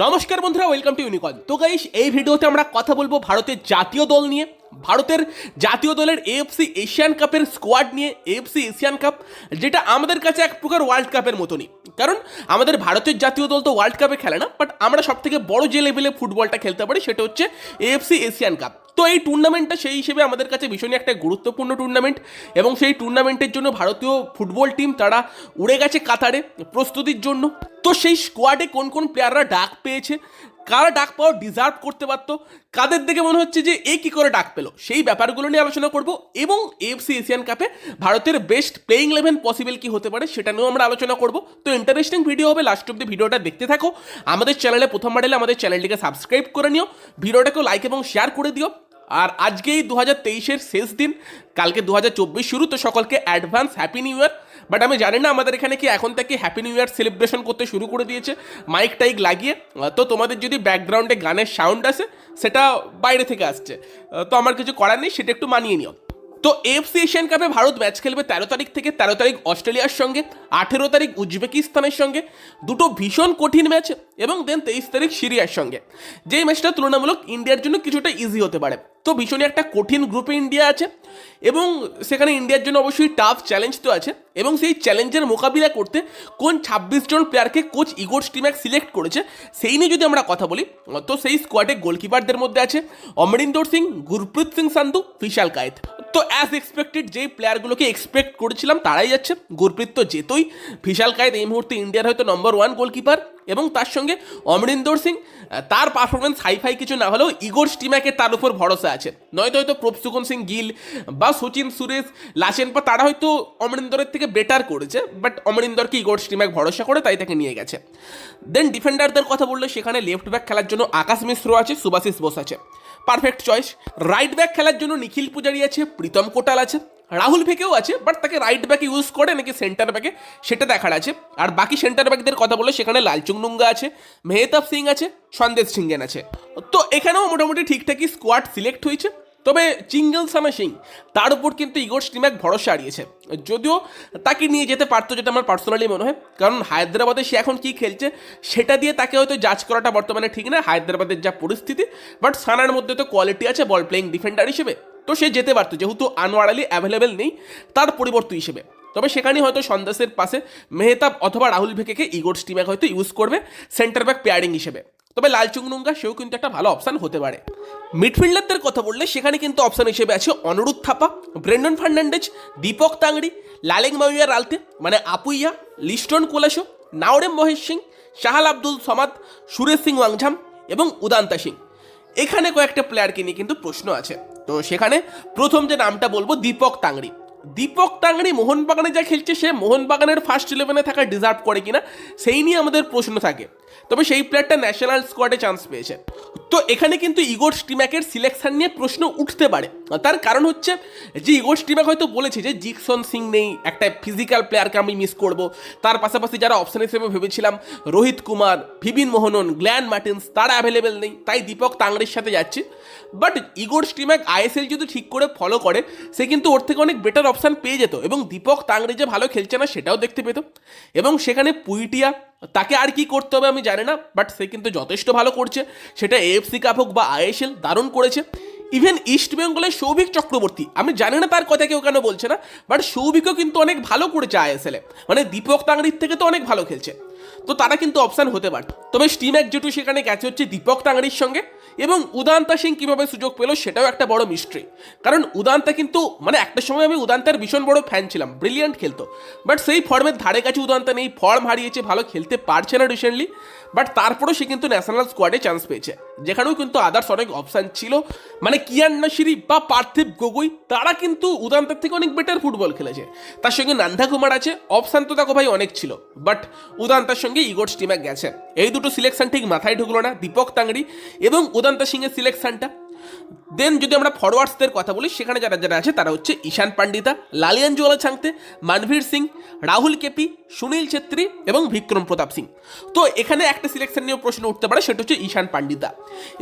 নমস্কার বন্ধুরা welcome to ইউনিকন তো গাইস এই ভিডিওতে আমরা কথা বলব ভারতের জাতীয় দল নিয়ে, ভারতের জাতীয় দলের এএফসি এশিয়ান কাপের স্কোয়াড নিয়ে এএফসি এশিয়ান কাপ যেটা আমাদের কাছে এক প্রকার ওয়ার্ল্ড কাপের মতনই। কারণ আমাদের ভারতের জাতীয় দল তো ওয়ার্ল্ড কাপে খেলে না বাট আমরা সবথেকে বড় যে লেভেলে ফুটবলটা খেলতে পারি, সেটা হচ্ছে এএফসি এশিয়ান কাপ তো এই টুর্নামেন্টটা সেই হিসেবে আমাদের কাছে ভীষণই একটা গুরুত্বপূর্ণ টুর্নামেন্ট এবং সেই টুর্নামেন্টের জন্য ভারতীয় ফুটবল টিম তারা উড়ে গেছে কাতারে প্রস্তুতির জন্য। তো সেই স্কোয়াডে কোন কোন প্লেয়াররা ডাক পেয়েছে, কারা ডাক পাওয়া ডিজার্ভ করতে পারতো, কাদের দেখে মনে হচ্ছে যে এ কী করে ডাক পেল, সেই ব্যাপারগুলো নিয়ে আলোচনা করব এবং এফসি এশিয়ান কাপে ভারতের বেস্ট প্লেইং ইলেভেন পসিবল কি হতে পারে সেটা নিয়েও আমরা আলোচনা করব। তো ইন্টারেস্টিং ভিডিও হবে লাস্ট অব্দি ভিডিওটা দেখতে থাকো। আমাদের চ্যানেলে প্রথমবার এলে আমাদের চ্যানেলটিকে সাবস্ক্রাইব করে নিও, ভিডিওটাকেও লাইক এবং শেয়ার করে দিও। আর আজকেই দু হাজার তেইশের শেষ দিন, কালকে দু হাজার চব্বিশ শুরু, তো সকলকে advance happy new year but আমি জানি না আমাদের এখানে কি এখন থেকে হ্যাপি নিউ ইয়ার সেলিব্রেশন করতে শুরু করে দিয়েছে মাইক টাইক লাগিয়ে। তো তোমাদের যদি ব্যাকগ্রাউন্ডে গানের সাউন্ড আসে, সেটা বাইরে থেকে আসছে। তো আমার কিছু করার নেই, সেটা একটু মানিয়ে নিও। তো এফসি এশিয়ান কাপে ভারত ম্যাচ খেলবে তেরো তারিখ থেকে তেরো তারিখ অস্ট্রেলিয়ার সঙ্গে, আঠেরো তারিখ উজবেকিস্তানের সঙ্গে। দুটো ভীষণ কঠিন ম্যাচ এবং দেন তেইশ তারিখ সিরিয়ার সঙ্গে। যেই ম্যাচটা তুলনামূলক ইন্ডিয়ার জন্য কিছুটা ইজি হতে পারে। তো ভীষণই একটা কঠিন গ্রুপে ইন্ডিয়া আছে এবং সেখানে ইন্ডিয়ার জন্য অবশ্যই টাফ চ্যালেঞ্জ তো আছে। এবং সেই চ্যালেঞ্জের মোকাবিলা করতে কোন ছাব্বিশ জন প্লেয়ারকে কোচ ইগোর স্টিম্যাক সিলেক্ট করেছে, সেই নিয়ে যদি আমরা কথা বলি, তো সেই স্কোয়াডে গোলকিপারদের মধ্যে আছে অমরিন্দর সিং, গুরপ্রীত সিং সান্ধু ফিশাল কায়েত। তো অ্যাজ এক্সপেক্টেড যেই প্লেয়ারগুলোকে এক্সপেক্ট করেছিলাম তারাই যাচ্ছে, গুরপ্রীত তো যেতই বিশাল কায়েত এই মুহূর্তে ইন্ডিয়ার হয়তো নম্বর ওয়ান গোলকিপার এবং তার সঙ্গে অমরিন্দর সিং, তার পারফরমেন্স হাইফাই কিছু না হলেও ইগোর স্টিম্যাকের তার উপর ভরসা আছে। নয়তো হয়তো প্রভসুকন সিং গিল বা সচিন সুরেশ লাচেনপা তারা হয়তো অমরিন্দরের থেকে বেটার করেছে বাট অমরিন্দরকে ইগোর স্টিম্যাক ভরসা করে তাই তাকে নিয়ে গেছে। দেন ডিফেন্ডারদের কথা বললে সেখানে লেফট ব্যাক খেলার জন্য আকাশ মিশ্র আছে সুভাশিস বোস আছে। পারফেক্ট চয়েস রাইট ব্যাক খেলার জন্য নিখিল পূজারি আছে, প্রীতম কোটাল আছে, রাহুল ভেকেও আছে বাট তাকে রাইট ব্যাকে ইউজ করে নাকি সেন্টার ব্যাকে সেটা দেখার আছে। আর বাকি সেন্টার ব্যাকদের কথা বলে সেখানে লালচুং নুঙ্গা আছে, মেহতাব সিং আছে, সন্দেশ সিংগেন আছে। তো এখানেও মোটামুটি ঠিকঠাকই স্কোয়াড সিলেক্ট হয়েছে। তবে চিঙ্গল সামা সিং, তার উপর কিন্তু ইগোর স্টিম্যাক ভরসা হারিয়েছে। যদিও তাকে নিয়ে যেতে পারতো যেটা আমার পার্সোনালি মনে হয়, কারণ হায়দ্রাবাদে সে এখন কি খেলছে সেটা দিয়ে তাকে হয়তো জাজ করাটা বর্তমানে ঠিক না, হায়দ্রাবাদের যা পরিস্থিতি বাট সানার মধ্যে তো কোয়ালিটি আছে বল প্লেইং ডিফেন্ডার হিসেবে। তো সে যেতে পারতো, যেহেতু আনোয়ার আলী অ্যাভেলেবেল নেই, তার পরিবর্তন হিসেবে। তবে সেখানে হয়তো সন্দেশের পাশে মেহতাব অথবা রাহুল ভেকেকে ইগোর স্টিম্যাক হয়তো ইউজ করবে সেন্টার ব্যাক পেয়ারিং হিসেবে। তবে লালচুং নুঙ্গা সেও কিন্তু একটা ভালো অপশান হতে পারে। মিডফিল্ডারদের কথা বললে সেখানে কিন্তু অপশান হিসেবে আছে অনুরুদ্ধ থাপা, ব্রেন্ডন ফার্নান্ডেজ, দীপক তাংড়ি, লালেং মাউইয়া রালতে মানে আপুইয়া, লিস্টন কোলাসো, নাওরেম মহেশ সিং, শাহাল আব্দুল সমাদ, সুরেশ সিং ওয়াংঝাম এবং উদান্তা সিং। এখানে কয়েকটা প্লেয়ারকে নিয়ে কিন্তু প্রশ্ন আছে। তো সেখানে প্রথম যে নামটা বলব, দীপক তাংড়ি। দীপক তাংড়ি মোহনবাগানে যা খেলছে, সে মোহনবাগানের ফার্স্ট ইলেভেনে থাকা ডিজার্ভ করে কিনা, সেই নিয়ে আমাদের প্রশ্ন থাকে। তবে সেই প্লেয়ারটা ন্যাশনাল স্কোয়াডে চান্স পেয়েছে। তো এখানে কিন্তু ইগোর স্টিম্যাকের সিলেকশন নিয়ে প্রশ্ন উঠতে পারে। তার কারণ হচ্ছে যে ইগোর স্টিম্যাক হয়তো বলেছে যে জিকসন সিং নেই, একটা ফিজিক্যাল প্লেয়ারকে আমি মিস করব। তার পাশাপাশি যারা অপশন হিসেবে ভেবেছিলাম, রোহিত কুমার ভিবিন মোহনন, গ্ল্যান মার্টিন্স, তারা অ্যাভেলেবেল নেই, তাই দীপক তাংড়ির সাথে যাচ্ছে। বাট ইগোর স্টিম্যাক আইএসএল যদি ঠিক করে ফলো করে, সে কিন্তু ওর থেকে অনেক বেটার অপশান পেয়ে যেত। এবং দীপক তাংড়ি যে ভালো খেলছে না, সেটাও দেখতে পেত। এবং সেখানে পুইটিয়া তাকে আর কি করতে হবে আমি জানি না বাট সে কিন্তু যথেষ্ট ভালো করছে। সেটা এএফসি কাপ হোক বা আইএসএল দারুণ করেছে। ইভেন ইস্ট বেঙ্গলের সৌভিক চক্রবর্তী, আমি জানি না তার কথা কেউ কেন বলছে না বাট সৌভিকও কিন্তু অনেক ভালো করেছে আইএসএলে মানে দীপক তাংড়ির থেকে তো অনেক ভালো খেলছে। তো তারা কিন্তু অপশান হতে পারত। তবে স্টিম এক জেটু সেখানে গেছে হচ্ছে দীপক তাংড়ির সঙ্গে, এবং উদান্তা সিং কীভাবে সুযোগ পেল সেটাও একটা বড় মিস্ট্রি কারণ উদান্তা কিন্তু মানে একটা সময় আমি উদান্তার ভীষণ বড় ফ্যান ছিলাম ব্রিলিয়ান্ট খেলতো। বাট সেই ফর্মের ধারে কাছে উদান্তা নেই ফর্ম হারিয়েছে, ভালো খেলতে পারছে না রিসেন্টলি বাট তারপরেও সে কিন্তু ন্যাশনাল স্কোয়াডে চান্স পেয়েছে। যেখানেও কিন্তু আদার্স অনেক অপশান ছিল। মানে কিয়ান নাসিরি বা পার্থিব গগৈ, তারা কিন্তু উদান্তার থেকে অনেক বেটার ফুটবল খেলেছে। তার সঙ্গে নান্ধা কুমার আছে অপশান তো দেখো ভাই অনেক ছিল। বাট উদান্তার সঙ্গে ইগোর স্টিম্যাক গেছে। এই দুটো সিলেকশন ঠিক মাথায় ঢুকলো না, দীপক তাংড়ি এবং উদান্তা সিংয়ের সিলেকশনটা দেন যদি আমরা ফরওয়ার্ডসদের কথা বলি, সেখানে যারা যারা আছে, তারা হচ্ছে ঈশান পান্ডিতা লালিয়ানজুয়ালা ছাংতে, মানভীর সিং, রাহুল কেপি, সুনীল ছেত্রী এবং বিক্রম প্রতাপ সিং। তো এখানে একটা সিলেকশন নিয়েও প্রশ্ন উঠতে পারে, সেটা হচ্ছে ঈশান পান্ডিতা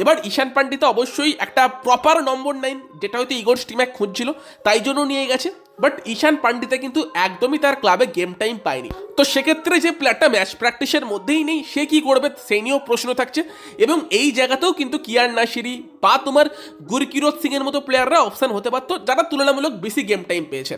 এবার ঈশান পান্ডিতা অবশ্যই একটা প্রপার নম্বর নাইন যেটা হয়তো ইগোর স্টিম্যাক খুঁজছিল, তাই জন্য নিয়ে গেছে। বাট ঈশান পান্ডিতে কিন্তু একদমই তার ক্লাবে গেম টাইম পায়নি। তো সেক্ষেত্রে যে প্লেয়ারটা ম্যাচ প্র্যাকটিসের মধ্যেই নেই, সে কি করবে সেই নিয়েও প্রশ্ন থাকছে এবং এই জায়গাতেও কিন্তু কিয়ার নাসিরি বা তোমার গুরকিরোজ সিং এর মতো প্লেয়াররা অপশন হতে পারতো যারা তুলনামূলক বেশি গেম টাইম পেয়েছে।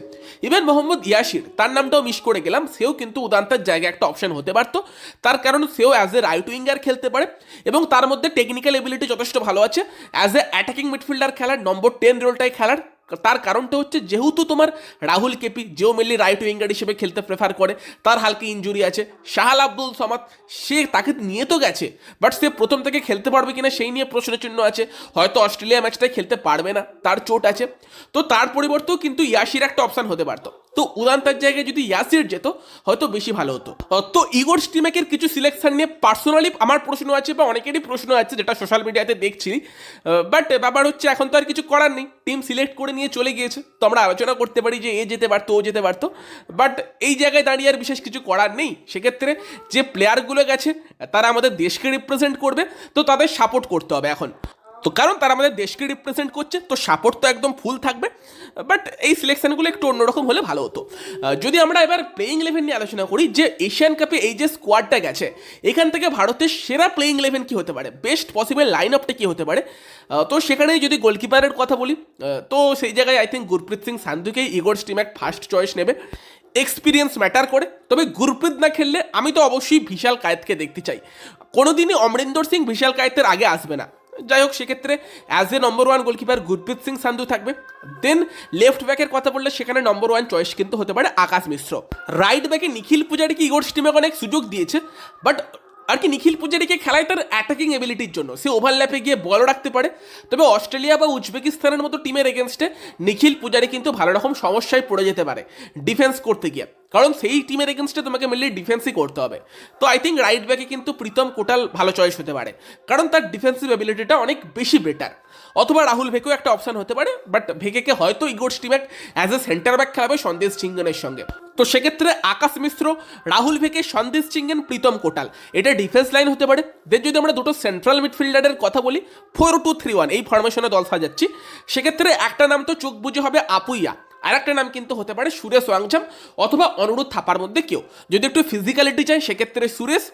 ইভেন মোহাম্মদ ইয়াসির, তার নামটাও মিস করে গেলাম, সেও কিন্তু উদান্তার জায়গায় একটা অপশান হতে পারতো তার কারণ সেও অ্যাজ এ রাইট উইঙ্গার খেলতে পারে এবং তার মধ্যে টেকনিক্যাল এবিলিটি যথেষ্ট ভালো আছে। অ্যাজ এ অ্যাটাকিং মিডফিল্ডার খেলার নম্বর টেন রোলটাই খেলার তার কারণটা হচ্ছে যেহেতু তোমার রাহুল কেপি যেও মেনলি রাইট উইঙ্গার হিসেবে খেলতে প্রেফার করে, তার হালকা ইঞ্জুরি আছে, শাহাল আব্দুল সমাদ, সে তাকে নিয়ে তো গেছে বাট সে প্রথম থেকে খেলতে পারবে কিনা সেই নিয়ে প্রশ্নচিহ্ন আছে, হয়তো অস্ট্রেলিয়া ম্যাচটাই খেলতে পারবে না, তার চোট আছে, তো তার পরিবর্তেও কিন্তু ইয়াসির একটা অপশান হতে পারতো। তো উদান্তার জায়গায় যদি ইয়াসির যেত, হয়তো বেশি ভালো হতো। তো ইগোর স্টিমেকের কিছু সিলেকশন নিয়ে পার্সোনালি আমার প্রশ্ন আছে বা অনেকেরই প্রশ্ন আছে যেটা সোশ্যাল মিডিয়াতে দেখছি। বাট ব্যাপার হচ্ছে এখন তো আর কিছু করার নেই। টিম সিলেক্ট করে নিয়ে চলে গিয়েছে। তো আমরা আলোচনা করতে পারি যে এ যেতে পারতো, ও যেতে পারতো। বাট এই জায়গায় দাঁড়িয়ে আর বিশেষ কিছু করার নেই। সেক্ষেত্রে যে প্লেয়ারগুলো গেছে, তারা আমাদের দেশকে রিপ্রেজেন্ট করবে। তো তাদের সাপোর্ট করতে হবে এখন। তো কারণ তারা আমাদের দেশকে রিপ্রেজেন্ট করছে, তো সাপোর্ট তো একদম ফুল থাকবে। বাট এই সিলেকশনগুলো একটু অন্যরকম হলে ভালো হতো। যদি আমরা এবার প্লেইং ইলেভেন নিয়ে আলোচনা করি, যে এশিয়ান কাপে এই যে স্কোয়াডটা গেছে, এখান থেকে ভারতের সেরা প্লেইং ইলেভেন কী হতে পারে? বেস্ট পসিবল লাইন আপটা কী হতে পারে? তো সেখানে যদি গোলকিপারের কথা বলি তো সেই জায়গায় আই থিঙ্ক গুরপ্রীত সিং সান্ধুকেই ইগোর স্টিম্যাক ফার্স্ট চয়েস নেবে। এক্সপিরিয়েন্স ম্যাটার করে। তবে গুরপ্রীত না খেললে আমি তো অবশ্যই বিশাল কায়েতকে দেখতে চাই। কোনোদিনই অমরিন্দর সিং বিশাল কায়েতের আগে আসবে না। যাই হোক, সেক্ষেত্রে as a number one goalkeeper Gurpreet Singh Sandhu থাকবে। দেন লেফট ব্যাকের কথা বললে সেখানে নম্বর ওয়ান চয়েস কিন্তু হতে পারে আকাশ মিশ্র। রাইট ব্যাকে নিখিল পূজারিকে ইগোর স্টিমে অনেক সুযোগ দিয়েছে বাট আর কি নিখিল পূজারিকে খেলায় তার অ্যাটাকিং এবিলিটির জন্য। সে ওভারল্যাপে গিয়ে বলও রাখতে পারে। তবে অস্ট্রেলিয়া বা উজবেকিস্তানের মতো টিমের এগেনস্টে নিখিল পূজারি কিন্তু ভালো রকম সমস্যায় পড়ে যেতে পারে। ডিফেন্স করতে গিয়ে। কারণ সেই টিমের এগেনস্টে তোমাকে মেনলি ডিফেন্সই করতে হবে। তো আই থিঙ্ক রাইট ব্যাকে কিন্তু প্রীতম কোটাল ভালো চয়েস হতে পারে। কারণ তার ডিফেন্সিভ এবিলিটিটা অনেক বেশি বেটার অথবা রাহুল ভেকেও একটা অপশন হতে পারে বাট ভেকেকে হয়তো Igor Stimac as a centre back খেলাবে Sandesh চিঙ্গনের সঙ্গে। তো সেক্ষেত্রে আকাশ মিশ্র, রাহুল ভেকে, সন্দেশ চিঙ্গন প্রীতম কোটাল। এটা ডিফেন্স লাইন হতে পারে। দেন যদি আমরা দুটো সেন্ট্রাল মিডফিল্ডারের কথা বলি ফোর টু থ্রি ওয়ান এই ফরমেশনে দল সাজাচ্ছি। সেক্ষেত্রে একটা নাম তো চোখ বুঝে হবে আপুইয়া। আর একটা নাম কিন্তু হতে পারে সুরেশ ওয়াংঝাম অথবা অনুরোধ থাপার মধ্যে কেউ। যদি একটু ফিজিক্যালিটি চাই, সেক্ষেত্রে সুরেশ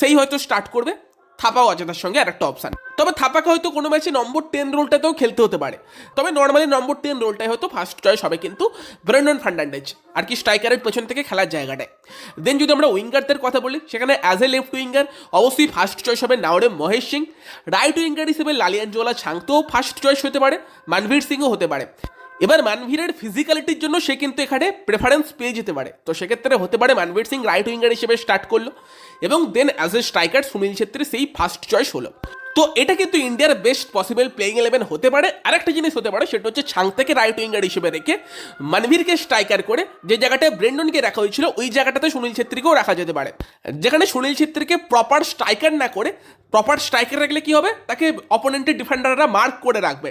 সেই হয়তো স্টার্ট করবে। থাপাও আছে সঙ্গে আর একটা অপশান তবে থাপাকে হয়তো কোনো ম্যাচে নম্বর টেন রোলটাতেও খেলতে হতে পারে। তবে নর্মালি নম্বর টেন রোলটাই হয়তো ফার্স্ট চয়েস হবে কিন্তু ব্রেন্ডন ফার্নান্ডেজ আর কি স্ট্রাইকারের পেছন থেকে খেলার জায়গাটায়। দেন যদি আমরা উইঙ্গারদের কথা বলি, সেখানে অ্যাজ এ লেফট উইঙ্গার অবশ্যই ফার্স্ট চয়েস হবে নাওরে মহেশ সিং। রাইট উইঙ্গার হিসেবে লালিয়ানজোলা ছাংতেও ফার্স্ট চয়েস হতে পারে, মানভীর সিংও হতে পারে। এবার মানভীরের ফিজিক্যালিটির জন্য সে কিন্তু এখানে প্রেফারেন্স পেয়ে যেতে পারে। তো সেক্ষেত্রে হতে পারে মানভীর সিং রাইট উইঙ্গার হিসেবে স্টার্ট করল এবং then as a striker Sunil Chhetri সেই ফার্স্ট চয়েস হলো। তো এটা কিন্তু ইন্ডিয়ার বেস্ট পসিবল প্লেইং ইলেভেন হতে পারে। আরেকটা জিনিস হতে পারে, সেটা হচ্ছে ছাং থেকে রাইট উইঙ্গার হিসেবে রেখে মানভীরকে স্ট্রাইকার করে যে জায়গাটায় ব্রেন্ডনকে রাখা হয়েছিল, ওই জায়গাটাতে সুনীল ছেত্রীকেও রাখা যেতে পারে। যেখানে সুনীল ছেত্রীকে প্রপার স্ট্রাইকার না করে প্রপার স্ট্রাইকার রাখলে কি হবে? তাকে অপোনেন্টের ডিফেন্ডাররা মার্ক করে রাখবে।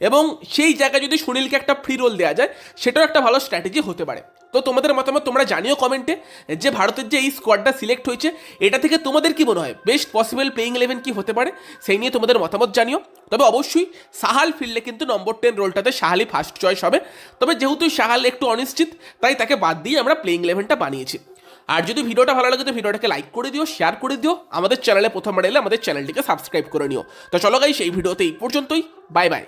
এবং সেই জায়গায় যদি সুনীলকে একটা ফ্রি রোল দেওয়া যায়, সেটাও একটা ভালো স্ট্র্যাটেজি হতে পারে। তো তোমাদের মতামত তোমরা জানিও কমেন্টে, যে ভারতের যে এই স্কোয়াডটা সিলেক্ট হয়েছে, এটা থেকে তোমাদের কি মনে হয়? বেস্ট পসিবল প্লেইং ইলেভেন কি হতে পারে? সেই নিয়ে তোমাদের মতামত জানিও। তবে অবশ্যই সাহাল ফিরলে কিন্তু নম্বর টেন রোলটাতে সাহালি ফার্স্ট চয়েস হবে। তবে যেহেতু সাহাল একটু অনিশ্চিত, তাই তাকে বাদ দিয়ে আমরা প্লেইং ইলেভেনটা বানিয়েছি। আর যদি ভিডিওটা ভালো লাগে তো ভিডিওটাকে লাইক করে দিও শেয়ার করে দিও। আমাদের চ্যানেলে প্রথমবার এলে আমাদের চ্যানেলটিকে সাবস্ক্রাইব করে নিও। তো চলো গাই সেই ভিডিওতে এই পর্যন্তই। Bye bye